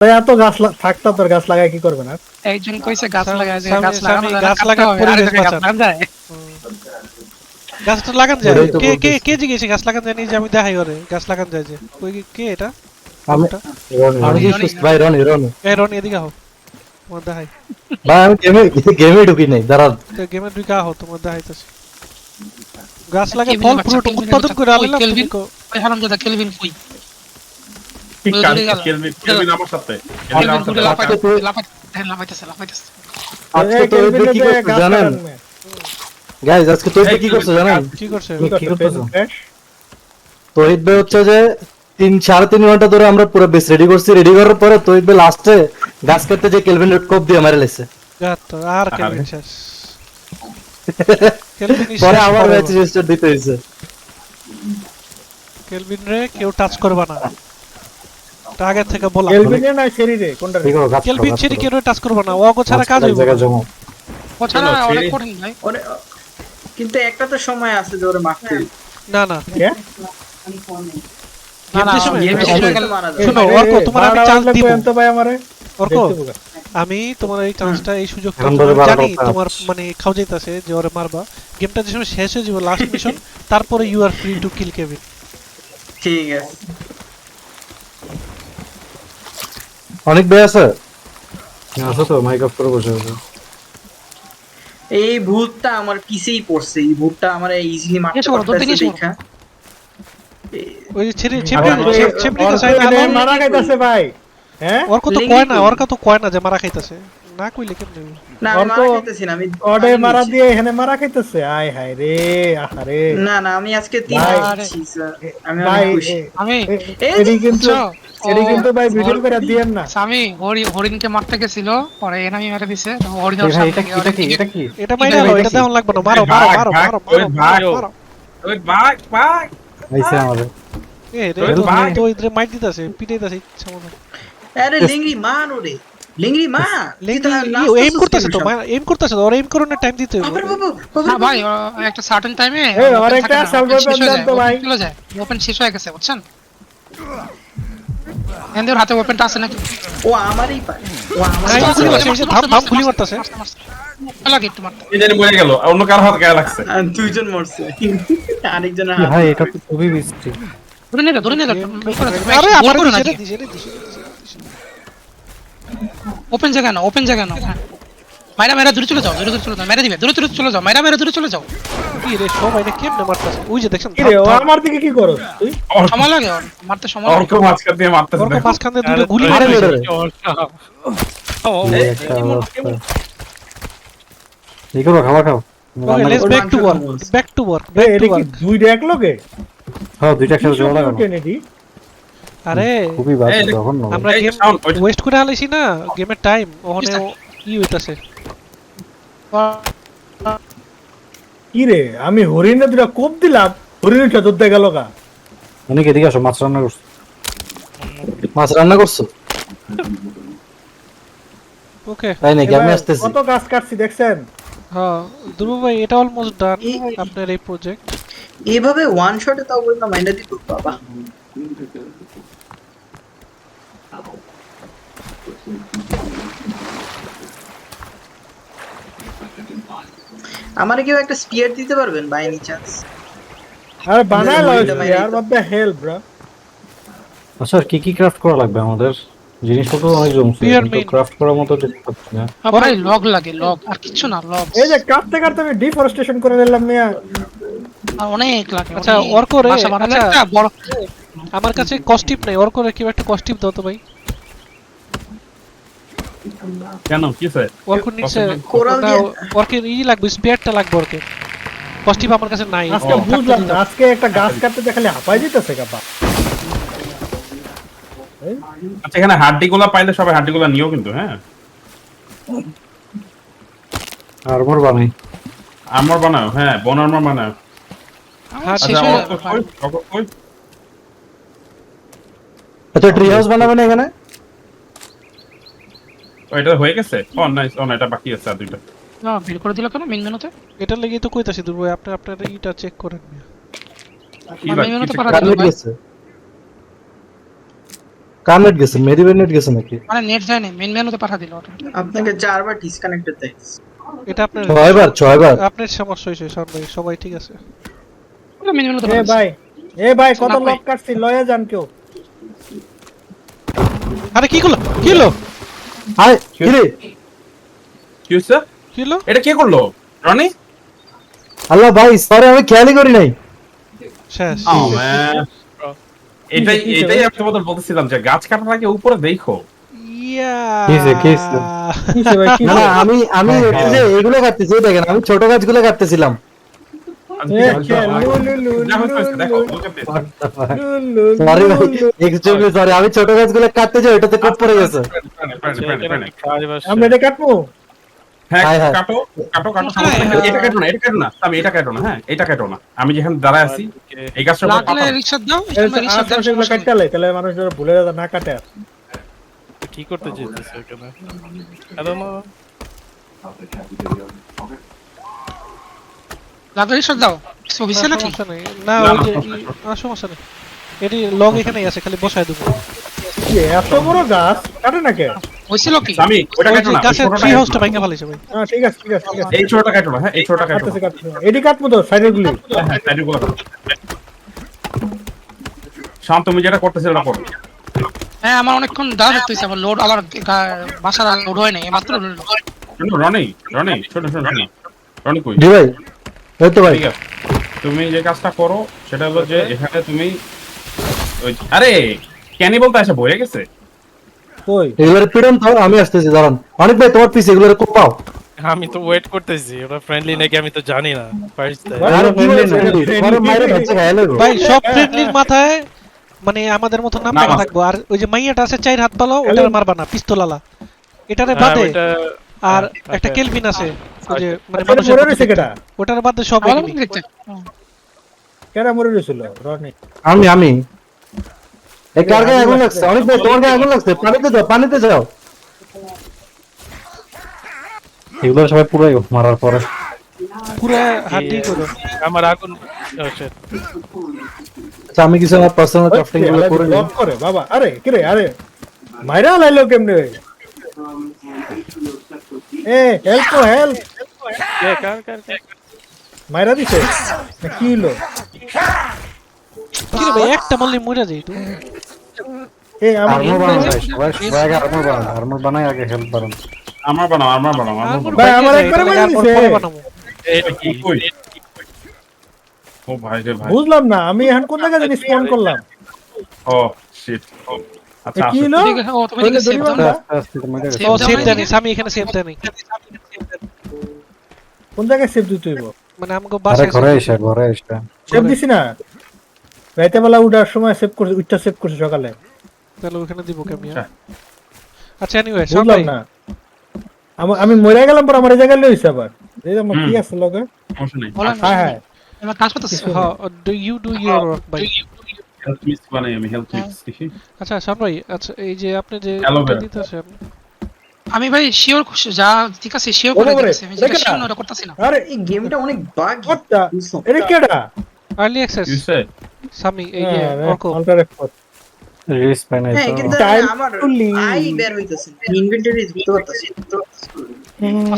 তো এত গাছ থাকতা তোর গাছ লাগায় কি করবে না একজন কইছে গাছ লাগায় গাছ লাগানো গাছ হবে, পরিবেশ গাছ বাঁচান। গাছটা লাগান যায়। কে কে কে জিজ্ঞেস গাছ লাগান যায়? যে আমি দেখাই করে গাছ লাগান যায় যে। ওই কে এটা? আমি আমি ভাই রনি রনি। এই রনি এদিকে আহো তোমার দেখাই। ভাই আমি গেমে গেমে ঢুকি নাই দাঁড়া তো গেমের দুই আহো তোমার দেখাইতেছে। গাছ লাগে ফল ফ্রুট উৎপাদন করে আনলাম কেলভিন। কো- ওই হারামজাদা কেলভিন কই? ঠিক ওই কাজ দূরে গেল। কেলভিন কেলভিন আমার সাথে আজকে তো- কি করছে জানেন। গাইজ আজকে তো কি করছে জানেন কি করছে কি? তহিদ ভাই হচ্ছে যে তিন সাড়ে তিন ঘণ্টা ধরে আমরা পুরো বেস রেডি করছি রেডি করার পরে তহিদ ভাই লাস্টে গাছ কাটতে যে কেলভিন কোপ দিয়ে মারে লেছে আর কেলভিন শেষ পরে আবার ম্যাচ রেজিস্টার দিতে হয়েছে কেলভিন রে কেউ টাচ করবে না এটা আগের থেকে বলা কেলভিনে না শরীরে কোনটা কেলভিন টাচ করবে না? ছাড়া কাজ হইব জায়গা না। ও ছাড়া অনেক কঠিন ভাই। কিন্তু একটা তো সময় আছে যে ওরে মারতে। না না। হয়ে আমি তোমার এই চান্সটা এই সুযোগটা তোমার জানি তোমার মানে খাও যাইতাছে যে ওরে মারবা। গেমটা যে সময় শেষ হয়ে যাবে লাস্ট মিশন তারপরে you are free to kill Kevin ঠিক আছে। অনেক বে আছে? আছে তো মাইক অফ করে বসে আছে। এই ভূতটা আমার পিছেই পড়ছে এই ভূতটা আমার ইজিলি মারতে পারতেছে দেখা। ওই যে ছিপড়ি ছিপড়ি ছিপড়ি তো সাইড মারা খাইতাছে ভাই হ্যাঁ? ওর কত কয় না ওর কত কয় না যে মারা খাইতাছে। না কইলে কেমনে? না আমি মারা খাইতেছি না আমি অডে মারা দিয়ে এখানে মারা খাইতেছে? আয় হায় রে আহারে। না না আমি আজকে তিন ভাই, আমি খুশি। আমি এই এডি কিন্তু? এডি কিন্তু ভাই ভিডিও করে দিয়েন না। স্বামী হরি হরিণকে মারতে গেছিল পরে এনামি মেরে দিছে হরিণ ওর সামনে এটা কি এটা কি এটা কি? এটা মাইরা হলো এটা? দেওয়া লাগবে না। মারো মারো মারো মারো ওই মারো ভাগ। মারো ওই ভাগ ভাগ। আইছে আমাদের। এ রে তো। ইদরে মাইট দিতাছে পিটাইতাছে ইচ্ছা মতো। আরে লিংরি মান ওরে লিংরি মা এম করতেছে তো মা এম করতেছে তো ওর এম করানোর টাইম দিতে বাবা না ভাই একটা সার্টেন টাইমে আমার একটা pen দেন তো ভাই। চলে যায় ওপেন শেষ হয়ে গেছে বুঝছেন এন্দের হাতে ওপেনটা আছে নাকি ও আমারই পায় ও না, এই যে গুলি মারছে, এই যে ধাম ধাম গুলি মারতেছে লাগে একটু মারতে এই জানি মরে গেল অন্য কার হাত গায়ে লাগছে দুইজন মরছে আরেকজনের হাত ভাই এটা তো খুবই বৃষ্টি ধরে নিয়ে ধরে নিয়ে আরে আমার করো না ওপেন জায়গা না ওপেন জায়গা না মাইরা মাইরা দূরে চলে যাও দূরে দূরে চলে যাও মাইরা দিবে দূরে দূরে চলে যাও মাইরা মাইরা দূরে চলে যাও। কি রে সবাই এটা কেমনে মারতেছে? ওই যে দেখছেন কি রে আমার দিকে কি করো? তুই সময় লাগে ওর, মারতে সময় লাগে। অর্ক মাঝখান দিয়ে মারতেছে ওর দেখো। মাঝখান দিয়ে দুটো গুলি মারে মেরে রে। এই, এই এই করো খাবার খাও। Let's back to work back to work back to work দুই এক লোকে হ্যাঁ দুইটা একসাথে জমা লাগানো আরে খুবই বাজে তখন। আমরা গেম ওয়েস্ট করে হালাইছি না গেমের টাইম ওখানে ই হইতাছে। কি রে আমি হরিণে দুটা কোপ দিলাম হরিণটা যুদ্ধে গেল গা অনেক এদিকে আসো মাছ রান্না করছ। মাছ রান্না করছ? ওকে। তাই নাকি? আমি আসতেছি। কত গাছ কাটছি দেখছেন? হ্যাঁ ধ্রুব ভাই এটা অলমোস্ট ডান এই- আপনার এই প্রজেক্ট এভাবে ওয়ান শটে তাও বললাম মাইন্ডা দিত বাবা। আমারে কেউ একটা স্পিয়ার দিতে পারবেন বাই এনি চান্স আর বানায় মাইরা আর দিত। মধ্যে হেল্প ব্রা আচ্ছা কি কি ক্রাফট করা লাগবে আমাদের? জিনিসপত্র অনেক জমছে কিন্তু ক্রাফট করার মতো দেখতে পাচ্ছি না। আ, ভাই লগ লাগে লগ আর কিচ্ছু না লগ এই যে কাটতে কাটতে আমি ডিফরেস্টেশন করে নিলাম মিয়া। আর অনেক লাগে আচ্ছা, ওর করে, আচ্ছা। একটা বড় আমার কাছে কস্টিপ নাই ওর করে কি একটা কস্টিপ দাও তো ভাই। কেন? কি স্যার ওর কোন নিচে দিয়ে- ওরকে ই লাগবে স্পেয়ারটা লাগবে ওরকে কস্টিপ আমার কাছে নাই। আজকে বুঝলাম না আজকে একটা গাছ কাটতে দেখালে হাঁপাই যেতেছে কাপা আচ্ছা এখানে হাড্ডি গুলা পাইলে সবাই হাড্ডি গুলা নিও কিন্তু হ্যাঁ? আর্মর বানাই। আমার বানাও হ্যাঁ বন আর্মার বানাও। হ্যাঁ আচ্ছা ট্রি হাউস বানাবেন এখানে? এটা হয়ে গেছে? ও নাইস ও এটা বাকি আছে আর দুইটা। না বের করে দিল কেন মেন মেনুতে এটার লেগে তো কইতাছি ধ্রুব আপনি আপনার ইটা চেক করেন মেন মেনুতে পারা ভাই। গেছে। কার নেট গেছে মেরিবের নেট গেছে নাকি? মানে নেট যায় না মেন মেনুতে পাঠা দিল আপনাকে চারবার ডিসকানেক্টেড দেয়। এটা আপনার ছয়বার ছয়বার। আপনার সমস্যা শোন ভাই সবাই ঠিক আছে। মেন মেনুতে এ ভাই এ ভাই কত লক কাটছি লয়ে যান কেউ। আরে কি করল? কি হলো? আরে কিরে? কি হলো এটা কে করল? রনি? আল্লাহ ভাই সরি আমি খেয়ালই করি নাই। শেষ। Oh. এটাই এটাই আমি তোমাদের বলতেছিলাম যে গাছ কাটার আগে উপরে দেখো। ইয়া আমি আমি এগুলো কাটতেছি দেখেন আমি ছোট গাছগুলো কাটতেছিলাম। আমি ছোট গাছগুলো কাটতে যাই ওটাতে কোপ পড়ে গেছে. আমরা এটা কাটবো। কাটো কাটো কাটো কাটো কাটো আমি এটা হ্যাঁ এটা কাটো না আমি যেখানে দাঁড়ায় আছি এই গাছটা মানুষ ভুলে যাতে না কাটে। কি করতে চাইতেছে লাগলে রিক্সা দাও। অফিসে নাকি? না না, ওই যে না সমস্যা নেই। এটি লগ এখানেই আছে খালি বসায় দেবো। এত বড় গাছ? কাটে না কে? হয়েছিল কি? আমি ওটা কাটো না। গাছের ট্রি হাউসটা ভাঙা ফেলেছে ভাই। হ্যাঁ ঠিক আছে ঠিক আছে এই ছোটটা কাটো না হ্যাঁ এই ছোটটা কাটো এটি কাটবো তো সাইডের গুলি। হ্যাঁ হ্যাঁ সাইডে গুলো। শান্ত তুমি যেটা করতেছো ওটা করো। হ্যাঁ আমার অনেকক্ষণ দাঁড়া হয়েছে আমার লোড আমার গা- বাসার লোড হয় নাই মাত্র। রনি রনি শোনো শোনো শোনো রনি কই? জি ভাই। ওই তো ভাই। ঠিক আছে। তুমি যে কাজটা করো সেটা হলো যে এখানে তুমি আরে ক্যানি বলতে আসে বয়ে গেছে? কই? এগুলোর পিড়ন তো আমি আসতেছি দাঁড়ান। অনেক ভাই তোমার পিছে এগুলোর পাও। আমি তো ওয়েট করতেছি ওরা ফ্রেন্ডলি নাকি আমি তো জানি না ভাই, সব ফ্রেন্ডলির মাথায় মানে আমাদের মতো নাম থাকব। আর ওই যে মাইয়াটা আছে চার হাত পালো ওটা? মারবা না পিস্তলালা এটারে হ্যাঁ, বাদে। আর হ্যাঁ, একটা. কেলভিন আছে। যে মানে মানুষের মরে রয়েছে কেটা ওটার বাদে সব আমার enemy। দেখতে কেটা মরে রয়েছিল? রনি। আমি আমি। এই কার গায়ে আগুন লাগছে? অনেক ভাই তোমার গায়ে আগুন লাগছে। পানিতে যাও পানিতে যাও। এগুলো সবাই পুরাই মারার পরে। পুরো হাড্ডি করো। আমার আগুন আচ্ছা আমি কিছু আমার পার্সোনাল ক্রাফটিংগুলো করে নিই। করে বাবা। আরে কিরে আরে। মাইরা লাইলো কেমনে? এ হেল্প হেল্প কে? মাইরা দিছে? না কি হলো কি রে ভাই একটা মারলে মরে যাই তো। এ আমি আর্মর বানানো ভাই সবাই সবাই আগে আর্মর বানানো আর্মর বানাই আগে হেল্প বানানো আমার বানাও আমার বানাও আমার তারপর বানাও। ভাই, ভাঙে আমার যায়, একবারে তাহলে মেরে তারপর দিছে। পরে বানাবো। এটা কি কই? ও ভাই রে ভাই। বুঝলাম না আমি এখন কোন জায়গায় জানি স্পন করলাম? ও শিট আচ্ছা কি। হলো দাও দাও। আমি এখানে সেভ দেনি কোন জায়গায় সেভ দিতে হইব? মানে আমাকে আরে বাসায় ঘরে এসে ঘরে এসে। সেভ দিছি না? রাইতে বেলা উঠার সময় সেভ করছে উঠটা সেভ করছে সকালে। তাহলে ওখানে দিব কেমিয়া আচ্ছা। আচ্ছা এনিওয়ে বুঝলাম সবাই না। আমা- আমি মরে গেলাম পর আমার এই জায়গায় লইছে আবার। এই যে আমার কি আছে লগে। হ্যাঁ হ্যাঁ। আমার কাজ করতেছে হ্যাঁ do you do your work ভাই? হেলথ মিক্স বানাই আমি হেলথ মিক্স দেখি। আচ্ছা শান ভাই আচ্ছা এই যে আপনি যে দিতেছেন আমি ভাই শিওর যা ঠিক আছে শিওর করে দিতেছি আমি যেটা শিওর না। না করতেছি না। আরে এই গেমটা অনেক বাগ কত্তা এটা কেডা আর্লি অ্যাক্সেস ইউসে সামি এই যে হ্যাঁ অর্ক আল্টার এক্সপোর্ট রিলিজ পাই নাই হ্যাঁ কিন্তু আমার আই বের হইতাছে। ইনভেন্টরি দিতে পারতাছি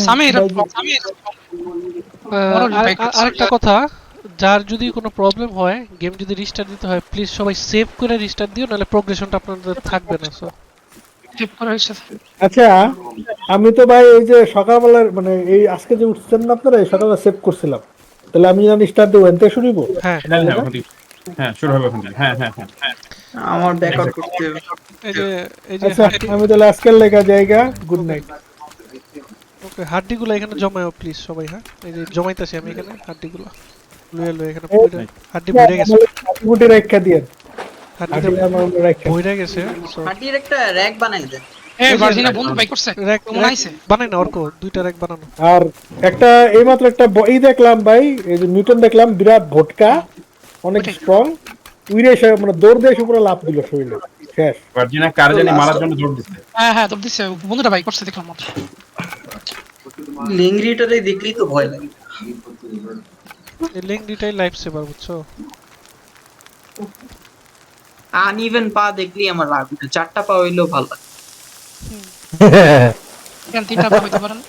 সামি এটা সামি। আরেকটা কথা যার যদি কোনো প্রবলেম হয় গেম যদি রিস্টার্ট দিতে হয় প্লিজ সবাই সেভ করে রিস্টার্ট দিও নাহলে প্রোগ্রেশনটা আপনাদের থাকবে না সো আচ্ছা আমি তো ভাই এই যে সকালবেলার মানে এই আজকে যে উঠছেন না আপনারা এই সকালে সেভ করছিলাম। তাহলে আমি জানি স্টার্ট দেবো এনতে হইবো? হ্যাঁ হ্যাঁ হ্যাঁ হ্যাঁ শুরু হবে হ্যাঁ হ্যাঁ হ্যাঁ। আমার ব্যাকআউট করতে এই যে এই যে আচ্ছা আমি তাহলে আজকের লেখা জায়গা গুড নাইট ওকে হাড্ডিগুলো এখানে জমাও প্লিজ সবাই হ্যাঁ? এই যে জমাইতেছি আমি এখানে হাড্ডিগুলো। লয়ে লয়ে এখানে হাড্ডি ভরে গেছে। গুটি রেখা দিয়ে ভরে গেছে। হাটির একটা র‍্যাক বানাই দেন এ ভার্জিনা বন্ধু বাই করছে। র্যাক কেমন আইছে? বানাই না অর্ক দুইটা র্যাক বানানো। আর একটা এইমাত্র একটা ব- দেখলাম ভাই এই যে নিউটন দেখলাম বিরাট ভটকা অনেক স্ট্রং উইরে এসে মানে দৌড় দিয়ে এসে পুরো লাভ দিল শরীরে। শেষ। ভার্জিনা কার জানি মারার জন্য জোর দিচ্ছে হ্যাঁ হ্যাঁ তোর দিচ্ছে বন্ধুটা বাই করছে দেখলাম মাত্র। লেংরিটারে দেখলেই তো ভয় লাগে। এই লাইফ সেভার বুঝছ? আনইভেন পা দেখলেই আমার রাগ উঠে। চারটা পা হইলেও ভালো লাগে। তিনটা পা হইতে পারে না।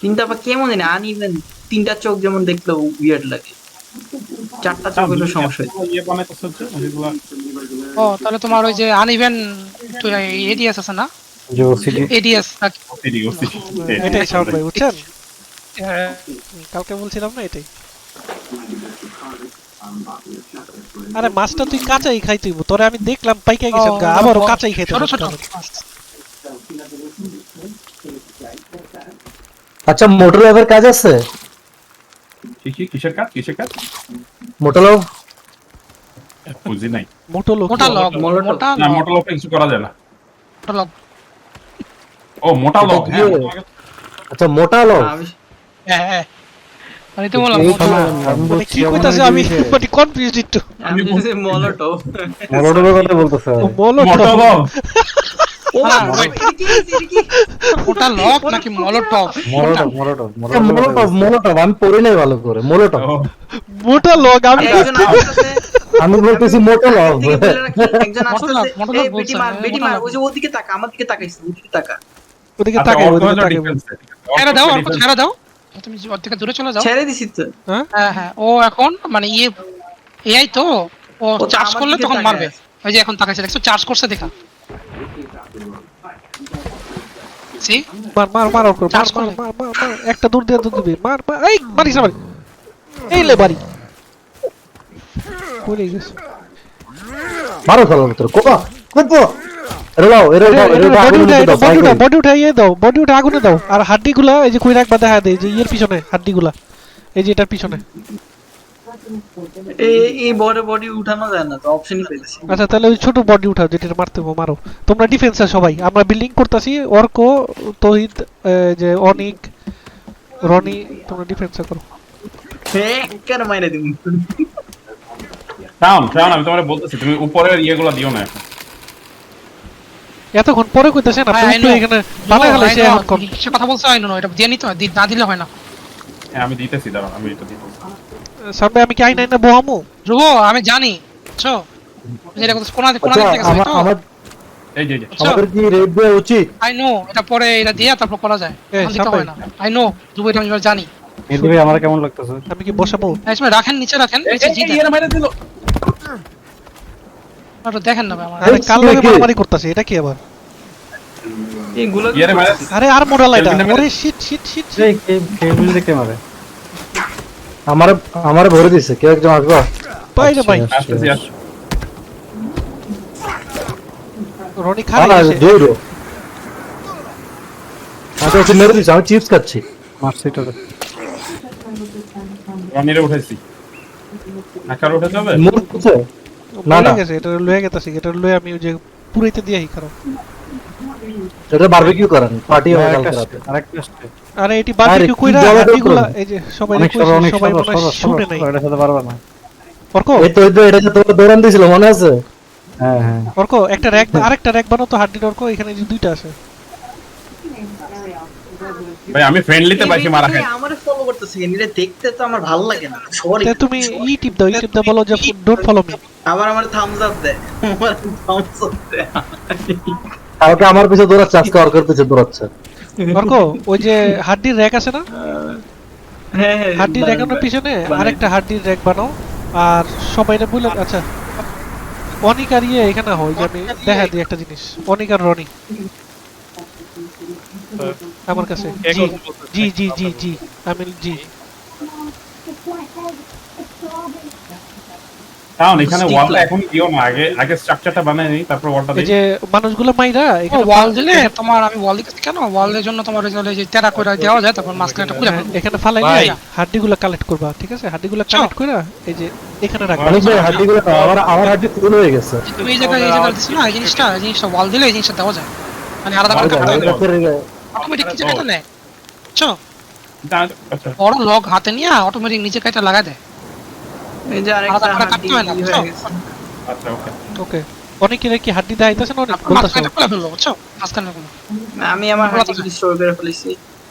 তিনটা পা কেমন জানি আনইভেন তিনটা চোখ যেমন দেখলেও উইয়ার্ড লাগে। চারটা চোখ হইলেও সমস্যা হয় ইয়ে বানাইতেছে হচ্ছে ওইগুলা ও তাহলে তোমার ওই যে আনইভেন এডিএস আছে না? এডিএস ওসিডি এটাই ভাই বুঝছেন? কালকে বলছিলাম না এটাই। আরে মাছটা তুই কাঁচাই খাই তুই তোরে আমি দেখলাম পাইকা গেছিলাম গা, আবারও কাঁচাই খেতে ছোট ছোট আচ্ছা মোটর লাভের কাজ আছে? কি কি কিসের কাজ কিসের কাজ? মোটর লাভ বুঝি নাই মোটো লোক মোটা লগ মোটা মোটা না লগ মোটা লোক কিছু করা যায় না। মোটা লগ ও মোটা লোক হ্যাঁ লোক। আচ্ছা মোটা লাভ হ্যাঁ হ্যাঁ। তো বললাম কি কইতাছে আমি একটু। বলছি কথা বলতেছে। মোটা লোক? মোটা নাকি পড়ি নাই ভালো করে মোটা লোক আমি আমি বলতেছি বলে একজন বেটি মার, হ্যাঁ, বেটি মার, ওই যে ওদিকে তাকা, আমার দিকে তাকাইছে, ওদিকে তাকা। ওদিকে তাকাই ওদিকে হলো তাকাই defense এ, ঠিক আছে। ছেড়ে দাও। ছেড়ে দাও। তুমি ওর থেকে দূরে চলে যাও? ছেড়ে দিছি তো। হ্যাঁ? হ্যাঁ ও এখন মানে ইয়ে এআই তো? ও চার্জ করলে তখন মারবে। ওই যে এখন তাকাইছে দেখছ? চার্জ করছে দেখা। সি? মার মার মার ওর মার মার মার মার মার। একটা দূর দিয়ে দূর দিবি। মার মার এই মারিস না এই লে বাড়ি। পড়ে গেছে? মারো খেলার ভিতরে কোপা? কোপো? এরে লাও এরে লাও এরে বডি আগুনে দাও, বডি উঠা বডি উঠা দাও বডি উঠা আগুনে দাও। আর হাড্ডি এই যে কই রাখবা দেখা যে ইয়ের পিছনে হাড্ডি এই যে এটার পিছনে। এই- এই বড় বডি উঠানো যায় না তো, অপশনই পেয়েছি। আচ্ছা তাহলে ওই ছোট বডি উঠাও যেটা মারতে হবে, মারো। তোমরা ডিফেন্সে সবাই আমরা বিল্ডিং করতেছি অর্ক তহিদ যে অনিক রনি তোমরা ডিফেন্সে করো। হ্যাঁ, কেন মাইরে আমি তোমারে বলতেছি তুমি উপরের ইয়েগুলা দিও না এখন। এতক্ষণ পরে কইতাছেন আপনি একটু. এখানে বানাই গেলাইছে এখন সে কথা বলছে আইনো না এটা দিয়ে নিতে হয় দি- না দিলে হয় না। হ্যাঁ, আমি দিতেছি দাঁড়াও আমি এটা দিতেছি। সামনে আমি কি আই নাই না বহামু? ধ্রুব আমি জানি বুঝছ? যেটা কথা কোনা কোনা আচ্ছা, দিক থেকে আমা- আমার এই যে যে। আমাদের কি রেড দেওয়া উচিত? আই নো এটা পরে এটা দিয়ে তারপর করা যায়। দিতে হয় না। আই নো ধ্রুব এটা আমি জানি। ভাই আমার কেমন লাগতেছে? আমি কি বসাবো? এই সময় রাখেন নিচে রাখেন এই, নিচে এই, জি এই, দেন এরা মেরে দিল। দেখেন না ভাই আমার আরে কাল কি? লাগে মারামারি করতেছে এটা কি আবার? আরে আর ওরে শিট শিট শিট আমারে আমারে ভরে দিছে কেউ একজন আসবা? ভাই। আসতেছি। রনি না, আচ্ছা ওকে মেরে দিছে আমি চিপস খাচ্ছি। রনিরে উঠাইছি। আকার হবে মুখ খুঁজে না, না। গেছে এটা লয়ে গেতাছি এটা লয়ে আমি ওই যে পুরাইতে দিয়ে আহি খারাপ। এটা বারবিকিউ করেন পার্টি হবে কালকে রাতে। আরে এটি বারবিকিউ কইরা জবাব এই যে সবাই কইছে সবাই শুনে নাই। অর্ক? এই তো তো এটা যে দৌড়ান দিছিল মনে আছে? অর্ক একটা র‍্যাক আরেকটা র‍্যাক বানাও তো অর্ক এখানে যে দুইটা আছে। ভাই আমি ফ্রেন্ডলিতে পাইছি মারা খাই। আমার করতেছে? দেখতে তো আমার ভালো লাগে না তুমি ই টিপ দাও ই টিপ দাও বলো যে ডোন্ট ফলো মি আবার আমার থামস আপ দেয় আমার থামস আপ দেয়। কালকে আমার পিছে দৌড়াচ্ছে আজকে অর্কের পিছে দৌড়াচ্ছে। অর্ক ওই যে হাড্ডির র‍্যাক আছে না? হ্যাঁ হ্যাঁ হাড্ডির র‍্যাকের পিছনে আরেকটা হাড্ডির র‍্যাক বানাও। আর সবাইরে বলে আচ্ছা অনিক আর ইয়ে এখানে হয় যে আমি দেখা দিই একটা জিনিস। অনিক আর রনি। আমার কাছে। জি জি জি জি জি আমি জি। কারণ এখানে ওয়ালটা এখন দিও না আগে আগে স্ট্রাকচারটা বানাই নি তারপর ওয়ালটা এই যে মানুষগুলো মাইরা এখানে ওয়াল দিলে তোমার আমি ওয়াল দিতে কেন? ওয়ালের জন্য তোমার ওই যে- যে দেওয়া যায় তারপর মাঝখানে একটা হ্যাঁ, এখানে ফালাই হাড্ডিগুলো কালেক্ট করবা ঠিক আছে? হাড্ডিগুলো কালেক্ট করে এই যে এখানে রাখবা। অনেক ভাই হাড্ডিগুলো আমার আমার হাড্ডি ফুল হয়ে গেছে। তুমি এই জায়গায় এই জায়গায় দিচ্ছ না এই জিনিসটা এই জিনিসটা ওয়াল দিলে এই জিনিসটা দেওয়া যায়। মানে আলাদা করে কাটতে হবে অটোমেটিক নিচে কাটা নেয়। বুঝছ আচ্ছা। বড় লগ হাতে নিয়ে অটোমেটিক নিচে কাটা লাগা দেয়। এই যে আরেকটা কাটতে হয় না? হয়ে। আচ্ছা ওকে। ওকে। অনেকের কি হাড্ডি দেখাইতেছে না অনেক? তারপর বলতেছে। বুঝছ? মাঝখানে কোনো। আমি আমার হাড্ডি স্টোর করে ফেলেছি।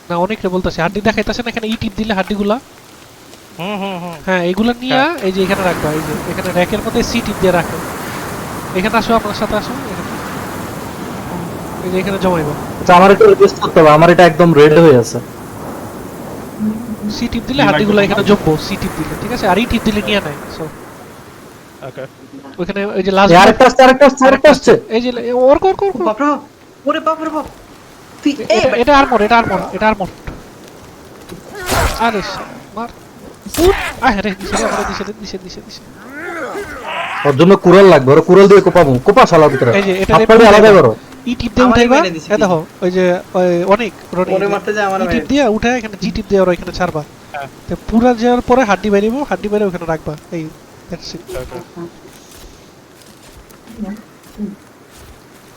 না অনেকরে বলতেছে হাড্ডি দেখাইতেছে না এখানে ই টিপ দিলে হাড্ডিগুলা? হুম হুম হুম। হ্যাঁ এগুলা নিয়ে এই যে এখানে রাখবা এই যে এখানে র্যাকের মধ্যে সি টিপ দিয়ে রাখো। এখানে আসো আপনার সাথে আসো এখানে এই যে জমাইবো। আচ্ছা আমার একটু রিকোয়েস্ট করতে হবে আমার এটা একদম রেড হয়ে আছে। সি টিপ দিলে হাড্ডিগুলো এখানে জমবো সি টিপ দিলে ঠিক আছে? আর ই টিপ দিলে নিয়ে নেয় সো ওকে ওইখানে ওই যে লাস্ট আরেকটা আসছে আরেকটা আসছে আরেকটা আসছে। এই যে ওর কর কর বাপ ওরে বাপ তুই এই এটা- এটা আর্মর এটা আর্মর এটা আর্মর আরে শা- মার। উঠ! আয় রে দিছে রে আমারে দিছে রে, দিছে দিছে দিছে। ওর জন্য কুড়াল লাগবে ওর কুড়াল দিয়ে কোপাবো। কোপা শালা ভিতরে? এই যে এটা দিয়ে আলাদা করো। ই টিপ দিয়ে উঠাইবা? মেরে দেখো ওই যে অনেক ওরে মারতে যায় আমার টিপ দিয়ে উঠে এখানে জি টিপ দিয়ে ওরা এখানে ছাড়বা। তো পুরা যাওয়ার পরে হাড্ডি বেরিয়ে হাড্ডি বেরিয়ে ওখানে রাখবা। এই that's it.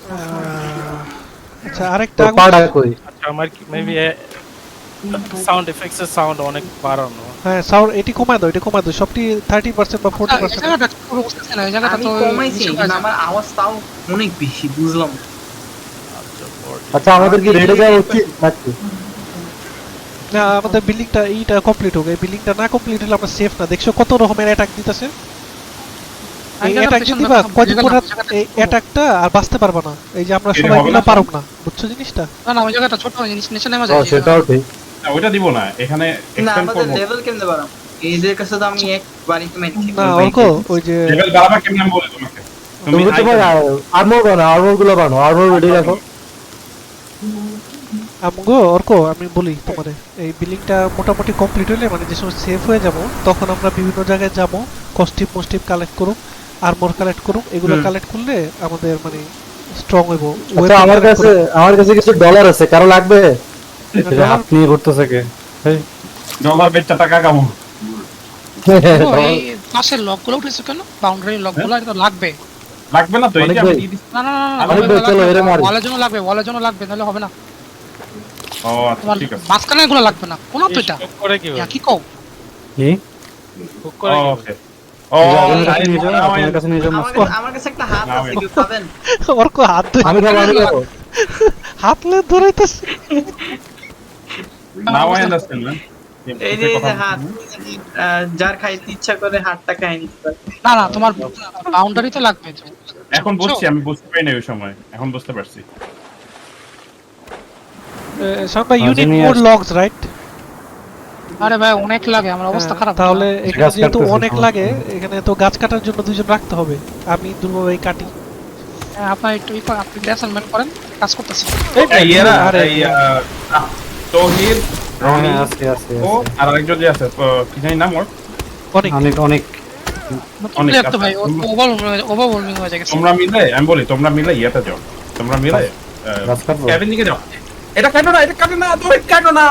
আহ, আচ্ছা আরেকটা আগুন- পাড়া কই? আচ্ছা আমার মেবি সাউন্ড এফেক্টস এর সাউন্ড অনেক বাড়ানো। হ্যাঁ সাউন্ড এটি কমায় দাও এটি কমায় দাও সবটি থার্টি পার্সেন্ট বা ফোর্টি এই পার্সেন্ট জায়গাটা পুরো বুঝতেছে না জায়গাটা তো কমাইছি আমার আওয়াজ তাও অনেক বেশি বুঝলাম। আচ্ছা আমাদের কি রেডি যাওয়া উচিত নাকি? না আমাদের বিল্ডিংটা এইটা কমপ্লিট হোক এই বিল্ডিংটা না কমপ্লিট হলে আমরা সেফ না। দেখছ কত রকমের অ্যাটাক দিতেছে? এই অ্যাটাক দিকে কয়দিন জায়গাটা- পরে এই অ্যাটাকটা আর বাঁচতে পারবা না। এই যে আমরা সবাই মিলে পারব না। বুঝছ জিনিসটা? না না ওই জায়গাটা ছোট জিনিস নিচে নেমে ও যায়। সেটাও ঠিক। না, ওইটা দিব না। এখানে না এক্সটেন্ড আমাদের করব। লেভেল কেমনে বাড়াম এদের কাছে তো আমি এক বাড়িতে মেন না অল্প ওই যে লেভেল বাড়াবা কেমন আমি বলি তোমাকে। তুমি তো ভাই আর্মর বানো আর্মরগুলো বানো আর্মর রেডি রাখো। আমগো অর্ক আমি বলি তোমারে এই বিল্ডিংটা মোটামুটি কমপ্লিট হলে মানে যে সময় সেফ হয়ে যাব তখন আমরা বিভিন্ন জায়গায় যাব কস্টিপ মোস্টিপ কালেক্ট করুম আর্মর কালেক্ট করুম এগুলো কালেক্ট করলে আমাদের মানে স্ট্রং হইব আচ্ছা আমার কাছে আমার কাছে কিছু ডলার আছে কারও লাগবে? হাত নিয়ে কে? ডলার বেচা টাকা কামো। পাশের লকগুলো উঠেছে কেন? বাউন্ডারি লকগুলো এটা লাগবে। লাগবে না তো এই যে আমি। না না না, না। ওয়ালের জন্য লাগবে ওয়ালের জন্য লাগবে নাহলে হবে না। ও আচ্ছা ঠিক আছে। মাঝখানে এগুলো লাগবে না। কোন তো এটা করে কি কি কও? কি? হুক করে ওকে। হাতলে ধরাইতেছে। যার খাইতে ইচ্ছা করে হাতটা খাই নিতে পারে। না না তোমার বাউন্ডারি তো লাগবে। এখন বুঝছি আমি বুঝতে পারি না ওই সময়। এখন বুঝতে পারছি। Unit genius. More logs right আরে ভাই অনেক লাগে আমার অবস্থা খারাপ। হ্যাঁ, তাহলে এখানে যেহেতু অনেক লাগে এখানে তো গাছ কাটার জন্য দুজন রাখতে হবে। আমি দুর্বল কাটি। হ্যাঁ, আপনার একটু আপনি অ্যাসাইনমেন্ট করেন কাজ করতেছি। এই এরা আরে, আহ, রনি হ্যাঁ, আছে আছে ও আর আরেকজন যে আছে কি জানি নাম ওর? অনেক। অনেক অনেক। অনেক ভাই ওভার ওভারওয়েলমিং হয়ে গেছে। তোমরা মিলে আমি বলি তোমরা মিলে ইয়েতে যাও। তোমরা মিলে গাছ ক্যাবিন দিকে যাও। এটা কাটো না এটা কাটো না তুমি কাটো না